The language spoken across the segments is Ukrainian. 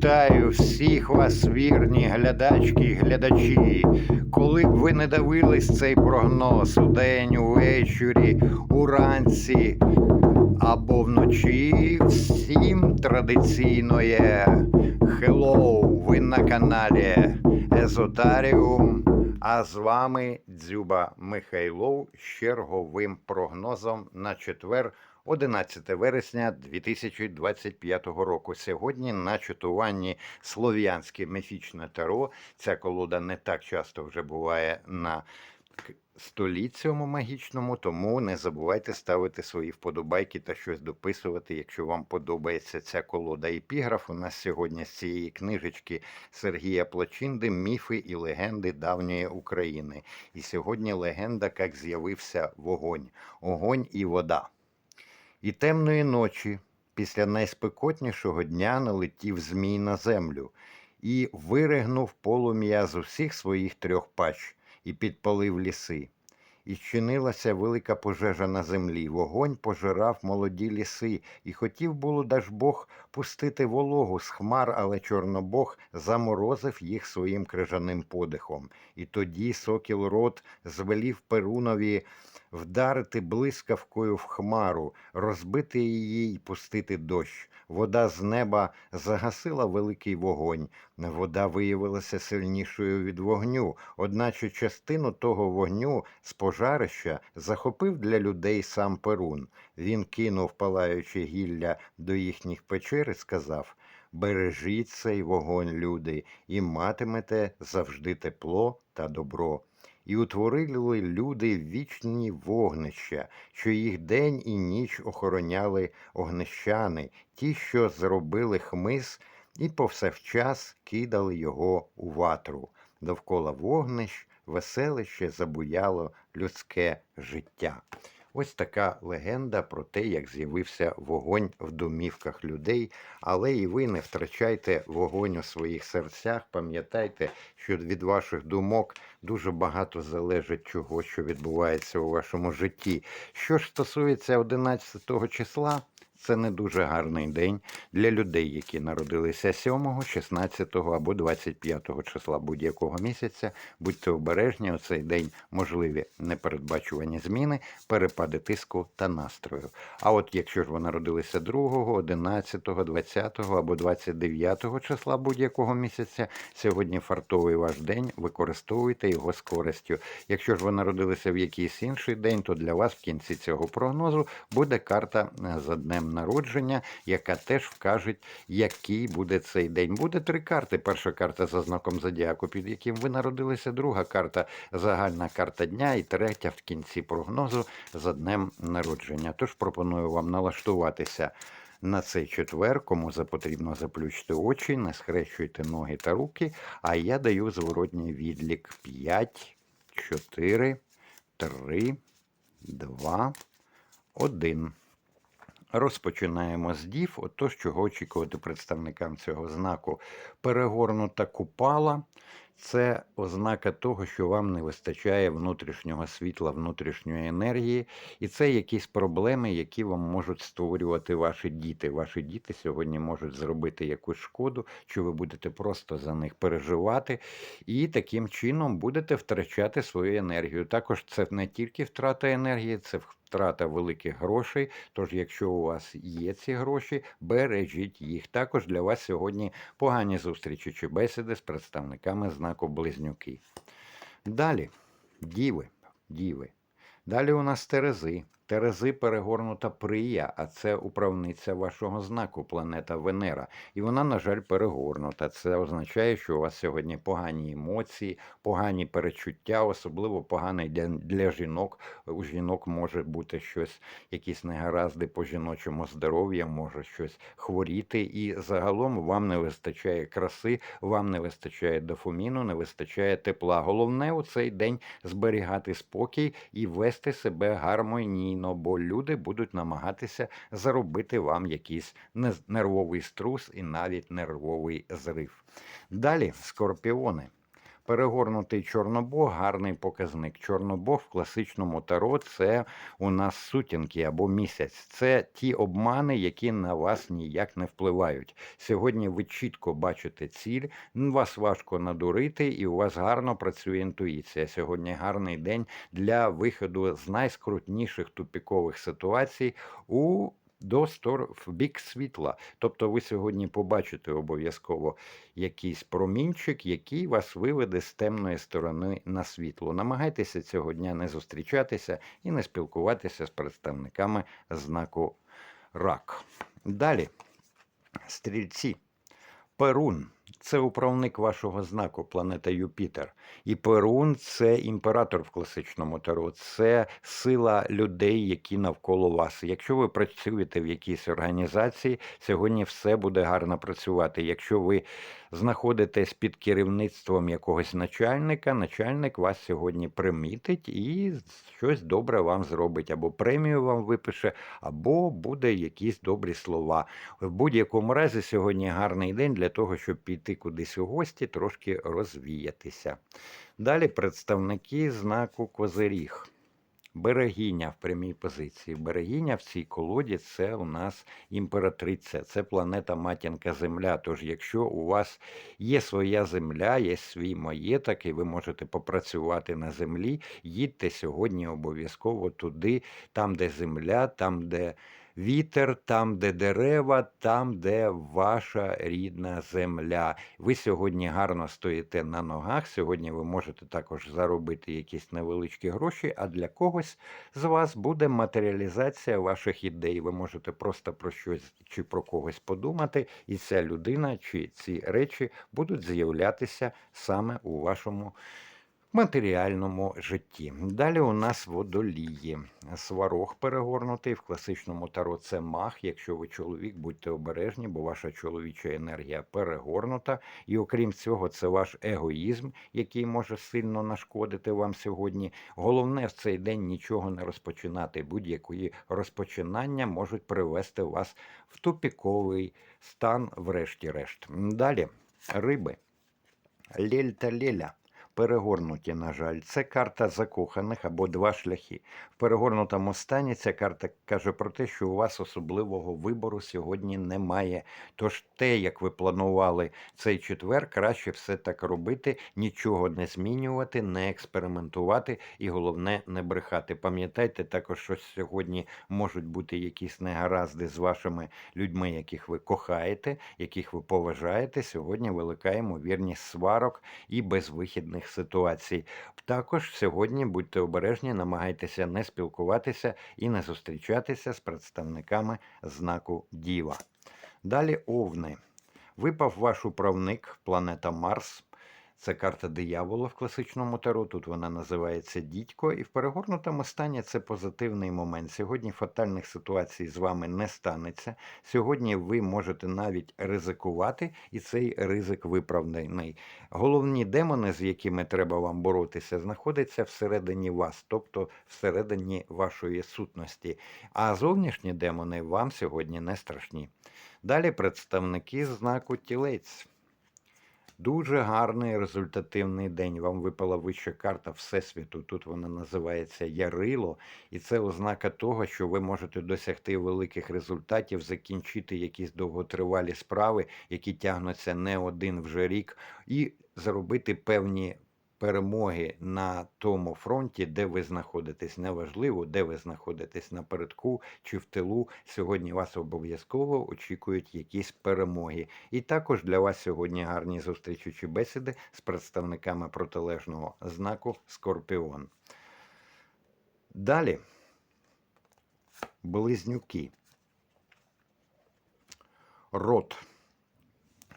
Вітаю всіх вас, вірні глядачки і глядачі. Коли б ви не дивились цей прогноз удень, увечері, уранці або вночі, всім традиційно Hello, ви на каналі Езотаріум. А з вами Дзюба Михайлов з черговим прогнозом на четвер, 11 вересня 2025 року. Сьогодні на читуванні Слов'янське міфічне таро. Ця колода не так часто вже буває на к- столі цьому магічному, тому не забувайте ставити свої вподобайки та щось дописувати, якщо вам подобається ця колода. Епіграф у нас сьогодні з цієї книжечки Сергія Плачинди Міфи і легенди давньої України. І сьогодні легенда, як з'явився вогонь, огонь і вода. І темної ночі, після найспекотнішого дня, налетів змій на землю і виригнув полум'я з усіх своїх трьох пач і підпалив ліси. І чинилася велика пожежа на землі. Вогонь пожирав молоді ліси, і хотів було Дажбог пустити вологу з хмар, але Чорнобог заморозив їх своїм крижаним подихом. І тоді сокіл рот звелів Перунові вдарити блискавкою в хмару, розбити її й пустити дощ. Вода з неба загасила великий вогонь. Вода виявилася сильнішою від вогню, одначе частину того вогню з пожарища захопив для людей сам Перун. Він кинув палаюче гілля до їхніх печер і сказав Бережіть цей вогонь, люди, і матимете завжди тепло та добро. І утворили люди вічні вогнища, що їх день і ніч охороняли огнищани, ті, що зробили хмиз, і повсевчас кидали його у ватру. Довкола вогнищ веселище забуяло людське життя. Ось така легенда про те, як з'явився вогонь в домівках людей. Але і ви не втрачайте вогонь у своїх серцях. Пам'ятайте, що від ваших думок дуже багато залежить чого, що відбувається у вашому житті. Що ж стосується 11 числа, це не дуже гарний день для людей, які народилися 7, 16 або 25 числа будь-якого місяця. Будьте обережні, у цей день можливі непередбачувані зміни, перепади тиску та настрою. А от якщо ж ви народилися 2, 11, 20 або 29 числа будь-якого місяця, сьогодні фартовий ваш день, використовуйте його з користю. Якщо ж ви народилися в якийсь інший день, то для вас в кінці цього прогнозу буде карта е, за днем народження, яка теж вкаже, який буде цей день. Буде три карти. Перша карта за знаком зодіаку, під яким ви народилися, друга карта загальна карта дня, і третя в кінці прогнозу за днем народження. Тож пропоную вам налаштуватися. На цей четвер, кому запотрібно заплющити очі, не схрещуйте ноги та руки, а я даю зворотній відлік 5, 4, 3, 2, 1. Розпочинаємо з дів. Отож, чого очікувати представникам цього знаку. Перегорнута купала це ознака того, що вам не вистачає внутрішнього світла, внутрішньої енергії, і це якісь проблеми, які вам можуть створювати ваші діти. Ваші діти сьогодні можуть зробити якусь шкоду, що ви будете просто за них переживати, і таким чином будете втрачати свою енергію. Також це не тільки втрата енергії, це втрата великих грошей. Тож, якщо у вас є ці гроші, бережіть їх. Також для вас сьогодні погані зустрічі чи бесіди з представниками знаку Близнюки. Далі діви, діви. Далі у нас Терези. Терези перегорнута Прия, а це управниця вашого знаку, планета Венера. І вона, на жаль, перегорнута. Це означає, що у вас сьогодні погані емоції, погані перечуття, особливо поганий для, для жінок. У жінок може бути щось, якісь негаразди по жіночому здоров'ю, може щось хворіти. І загалом вам не вистачає краси, вам не вистачає дофаміну, не вистачає тепла. Головне у цей день зберігати спокій і вести себе гармонійно, бо люди будуть намагатися заробити вам якийсь нервовий струс і навіть нервовий зрив. Далі скорпіони. Перегорнутий чорнобог гарний показник. Чорнобог в класичному таро це у нас сутінки або місяць. Це ті обмани, які на вас ніяк не впливають. Сьогодні ви чітко бачите ціль, вас важко надурити, і у вас гарно працює інтуїція. Сьогодні гарний день для виходу з найскрутніших тупікових ситуацій у до стор в бік світла. Тобто ви сьогодні побачите обов'язково якийсь промінчик, який вас виведе з темної сторони на світло. Намагайтеся цього дня не зустрічатися і не спілкуватися з представниками знаку рак. Далі, стрільці. Перун це управник вашого знаку, планета Юпітер. І Перун це імператор в класичному таро, це сила людей, які навколо вас. Якщо ви працюєте в якійсь організації, сьогодні все буде гарно працювати. Якщо ви знаходитесь під керівництвом якогось начальника, начальник вас сьогодні примітить і щось добре вам зробить, або премію вам випише, або буде якісь добрі слова. В будь-якому разі сьогодні гарний день для того, щоб піти кудись у гості, трошки розвіятися. Далі представники знаку Козиріг. Берегиня в прямій позиції. Берегиня в цій колоді це у нас імператриця, це планета матінка Земля. Тож, якщо у вас є своя земля, є свій маєток, і ви можете попрацювати на землі, їдьте сьогодні обов'язково туди, там, де земля, там, де вітер, там, де дерева, там, де ваша рідна земля. Ви сьогодні гарно стоїте на ногах. Сьогодні ви можете також заробити якісь невеличкі гроші, а для когось з вас буде матеріалізація ваших ідей. Ви можете просто про щось чи про когось подумати, і ця людина чи ці речі будуть з'являтися саме у вашому матеріальному житті. Далі у нас водолії. Сварог перегорнутий в класичному таро це мах. Якщо ви чоловік, будьте обережні, бо ваша чоловіча енергія перегорнута. І окрім цього, це ваш егоїзм, який може сильно нашкодити вам сьогодні. Головне в цей день нічого не розпочинати. Будь-які розпочинання можуть привести вас в тупіковий стан, врешті-решт. Далі риби. Лель та леля. Перегорнуті, на жаль, це карта закоханих або два шляхи. В перегорнутому стані ця карта каже про те, що у вас особливого вибору сьогодні немає. Тож те, як ви планували цей четвер, краще все так робити, нічого не змінювати, не експериментувати і головне не брехати. Пам'ятайте також, що сьогодні можуть бути якісь негаразди з вашими людьми, яких ви кохаєте, яких ви поважаєте. Сьогодні велика ймовірність сварок і безвихідних ситуацій. Також сьогодні будьте обережні, намагайтеся не спілкуватися і не зустрічатися з представниками знаку Діва. Далі овни. Випав ваш управник, планета Марс. Це карта диявола в класичному таро. Тут вона називається Дідько, і в перегорнутому стані це позитивний момент. Сьогодні фатальних ситуацій з вами не станеться. Сьогодні ви можете навіть ризикувати, і цей ризик виправданий. Головні демони, з якими треба вам боротися, знаходяться всередині вас, тобто всередині вашої сутності. А зовнішні демони вам сьогодні не страшні. Далі представники знаку тілець. Дуже гарний результативний день. Вам випала вища карта Всесвіту. Тут вона називається Ярило, і це ознака того, що ви можете досягти великих результатів, закінчити якісь довготривалі справи, які тягнуться не один вже рік, і зробити певні перемоги на тому фронті, де ви знаходитесь. Неважливо, де ви знаходитесь напередку чи в тилу. Сьогодні вас обов'язково очікують якісь перемоги. І також для вас сьогодні гарні зустрічі чи бесіди з представниками протилежного знаку Скорпіон. Далі близнюки. Рот.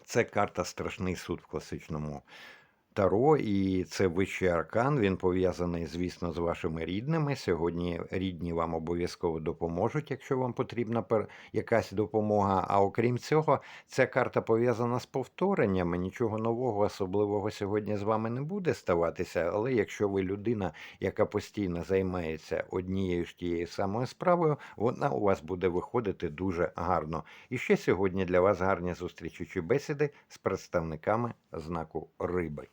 Це карта Страшний суд в класичному Таро, і це вищий аркан. Він пов'язаний, звісно, з вашими рідними. Сьогодні рідні вам обов'язково допоможуть, якщо вам потрібна якась допомога. А окрім цього, ця карта пов'язана з повтореннями. Нічого нового, особливого сьогодні з вами не буде ставатися. Але якщо ви людина, яка постійно займається однією ж тією самою справою, вона у вас буде виходити дуже гарно. І ще сьогодні для вас гарні зустрічі чи бесіди з представниками знаку риби.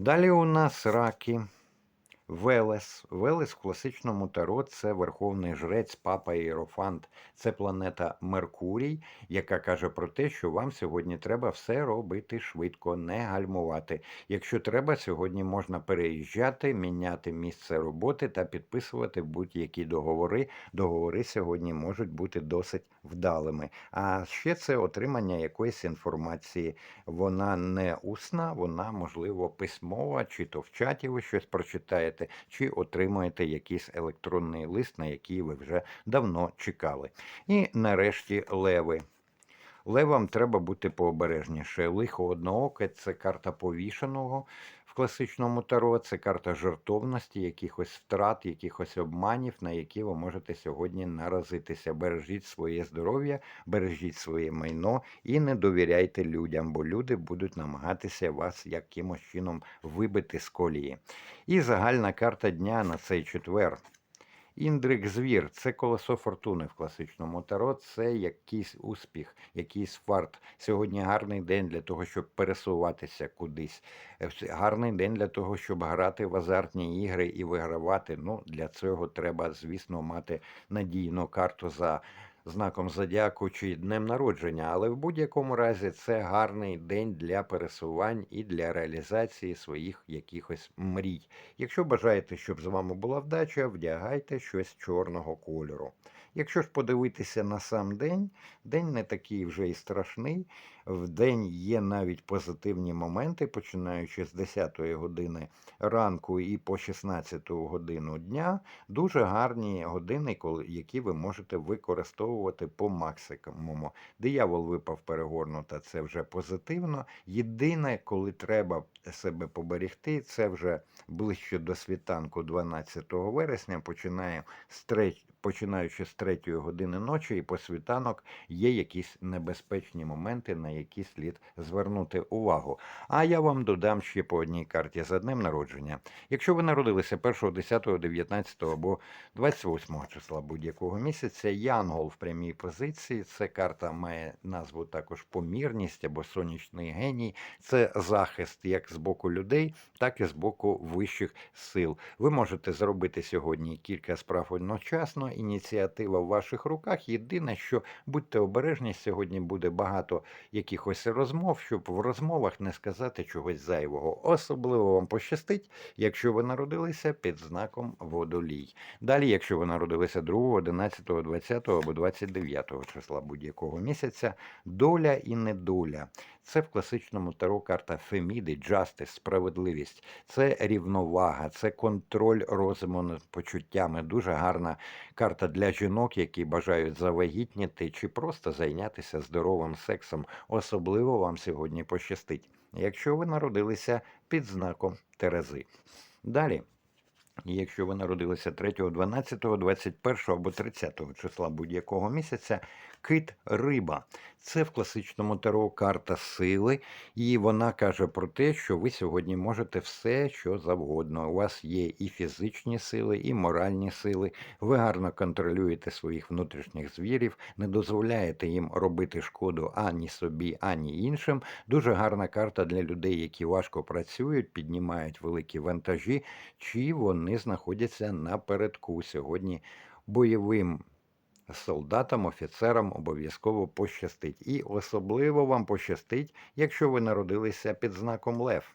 Далі у нас раки. Велес. Велес в класичному таро це верховний жрець, папа Єрофант. Це планета Меркурій, яка каже про те, що вам сьогодні треба все робити швидко, не гальмувати. Якщо треба, сьогодні можна переїжджати, міняти місце роботи та підписувати будь-які договори. Договори сьогодні можуть бути досить вдалими. А ще це отримання якоїсь інформації. Вона не усна, вона можливо письмова, чи то в чаті ви щось прочитаєте, чи отримаєте якийсь електронний лист, на який ви вже давно чекали. І нарешті леви. Левам треба бути пообережніше. Лихо однооке це карта повішеного класичному таро, це карта жертовності, якихось втрат, якихось обманів, на які ви можете сьогодні наразитися. Бережіть своє здоров'я, бережіть своє майно і не довіряйте людям, бо люди будуть намагатися вас якимось чином вибити з колії. І загальна карта дня на цей четвер. Індрик звір це колесо фортуни в класичному таро, це якийсь успіх, якийсь фарт. Сьогодні гарний день для того, щоб пересуватися кудись. Е, Гарний день для того, щоб грати в азартні ігри і вигравати. Ну, для цього треба, звісно, мати надійну карту за знаком зодіаку чи днем народження, але в будь-якому разі це гарний день для пересувань і для реалізації своїх якихось мрій. Якщо бажаєте, щоб з вами була вдача, вдягайте щось чорного кольору. Якщо ж подивитися на сам день, день не такий вже і страшний. В день є навіть позитивні моменти, починаючи з 10 години ранку і по 16 годину дня. Дуже гарні години, які ви можете використовувати по максимуму. Диявол випав перегорнута, це вже позитивно. Єдине, коли треба себе поберегти, це вже ближче до світанку 12 вересня, починає з треть- починаючи з 3 години ночі і по світанок є якісь небезпечні моменти, на які слід звернути увагу. А я вам додам ще по одній карті за днем народження. Якщо ви народилися 1, 10, 19 або 28 числа будь-якого місяця, Янгол в прямій позиції. Це карта має назву також помірність або сонячний геній. Це захист як з боку людей, так і з боку вищих сил. Ви можете зробити сьогодні кілька справ одночасно. Ініціатива в ваших руках. Єдине, що будьте обережні, сьогодні буде багато якихось розмов, щоб в розмовах не сказати чогось зайвого. Особливо вам пощастить, якщо ви народилися під знаком водолій. Далі, якщо ви народилися 2, 11, 20 або 29 числа будь-якого місяця, доля і недоля. Це в класичному таро карта Феміди, Justice, справедливість, це рівновага, це контроль розуму над почуттями. Дуже гарна карта для жінок, які бажають завагітніти чи просто зайнятися здоровим сексом. Особливо вам сьогодні пощастить, якщо ви народилися під знаком Терези. Далі. Якщо ви народилися 3, 12, 21 або 30 числа будь-якого місяця, кит риба. Це в класичному таро карта сили, і вона каже про те, що ви сьогодні можете все, що завгодно. У вас є і фізичні сили, і моральні сили. Ви гарно контролюєте своїх внутрішніх звірів, не дозволяєте їм робити шкоду ані собі, ані іншим. Дуже гарна карта для людей, які важко працюють, піднімають великі вантажі, чи вони знаходяться напередку сьогодні бойовим солдатам, офіцерам обов'язково пощастить. І особливо вам пощастить, якщо ви народилися під знаком Лев.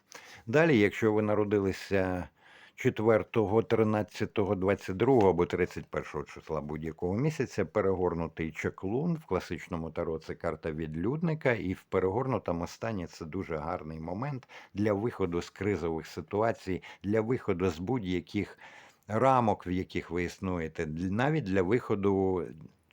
Далі, якщо ви народилися 4, 13, 22 або 31 числа будь-якого місяця перегорнутий чеклун в класичному таро це карта відлюдника, і в перегорнутому стані це дуже гарний момент для виходу з кризових ситуацій, для виходу з будь-яких рамок, в яких ви існуєте, навіть для виходу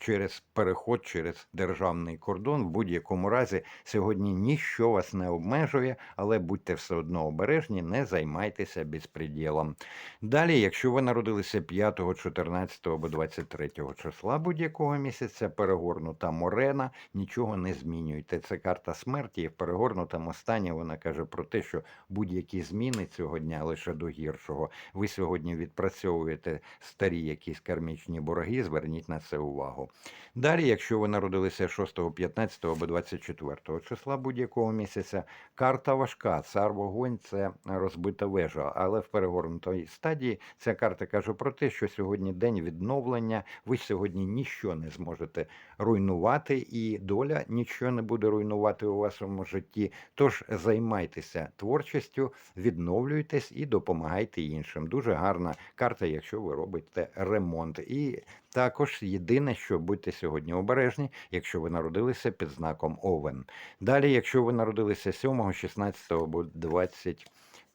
через переход через державний кордон. В будь-якому разі сьогодні ніщо вас не обмежує, але будьте все одно обережні, не займайтеся безпреділом. Далі, якщо ви народилися 5, 14 або 23 числа будь-якого місяця, перегорнута морена, нічого не змінюйте. Це карта смерті, і в перегорнутому стані вона каже про те, що будь-які зміни цього дня лише до гіршого. Ви сьогодні відпрацьовуєте старі якісь кармічні борги, зверніть на це увагу. Далі, якщо ви народилися 6, 15 або 24 числа будь-якого місяця, карта важка. Цар вогонь це розбита вежа. Але в перегорнутій стадії ця карта каже про те, що сьогодні день відновлення. Ви сьогодні нічого не зможете руйнувати, і доля нічого не буде руйнувати у вашому житті. Тож займайтеся творчістю, відновлюйтесь і допомагайте іншим. Дуже гарна карта, якщо ви робите ремонт. І також єдине, що будьте сьогодні обережні, якщо ви народилися під знаком Овен. Далі, якщо ви народилися 7, 16 або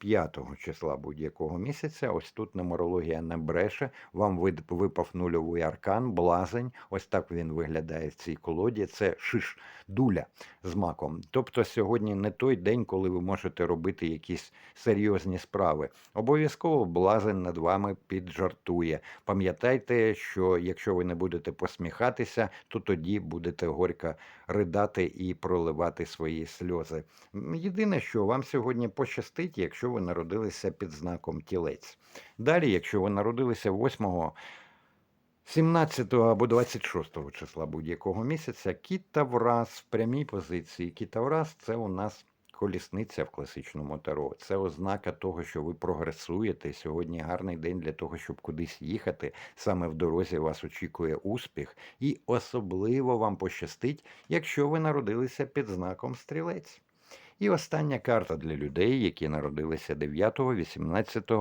25 числа будь-якого місяця, ось тут нумерологія не бреше, вам випав нульовий аркан, блазень. Ось так він виглядає в цій колоді. Це шиш, дуля з маком. Тобто сьогодні не той день, коли ви можете робити якісь серйозні справи. Обов'язково блазень над вами піджартує. Пам'ятайте, що якщо ви не будете посміхатися, то тоді будете горько ридати і проливати свої сльози. Єдине, що вам сьогодні пощастить, якщо ви народилися під знаком тілець. Далі, якщо ви народилися 8 17 або 26 числа будь-якого місяця, кіт враз в прямій позиції. Кіт враз – це у нас колісниця в класичному таро. Це ознака того, що ви прогресуєте. Сьогодні гарний день для того, щоб кудись їхати. Саме в дорозі вас очікує успіх, і особливо вам пощастить, якщо ви народилися під знаком стрілець. І остання карта для людей, які народилися 9, 18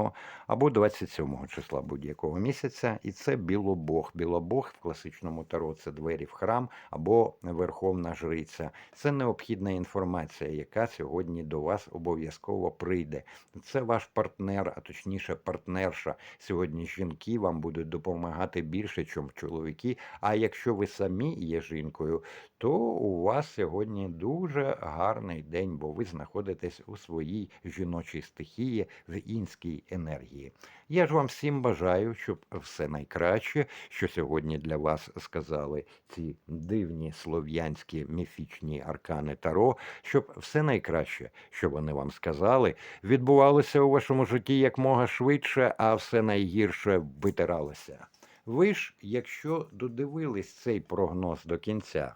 або 27 числа будь-якого місяця, і це білобог. Білобог в класичному таро це двері в храм або верховна жриця. Це необхідна інформація, яка сьогодні до вас обов'язково прийде. Це ваш партнер, а точніше партнерша. Сьогодні жінки вам будуть допомагати більше, ніж чоловіки. А якщо ви самі є жінкою, то у вас сьогодні дуже гарний день, бо ви знаходитесь у своїй жіночій стихії в інській енергії. Я ж вам всім бажаю, щоб все найкраще, що сьогодні для вас сказали ці дивні слов'янські міфічні аркани Таро, щоб все найкраще, що вони вам сказали, відбувалося у вашому житті якмога швидше, а все найгірше витиралося. Ви ж, якщо додивились цей прогноз до кінця,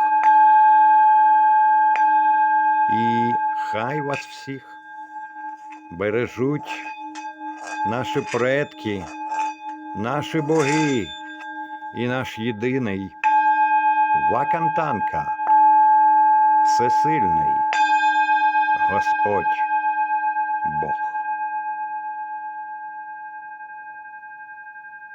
І хай вас всіх бережуть наші предки, наші боги і наш єдиний Вакантанка, всесильний Господь Бог.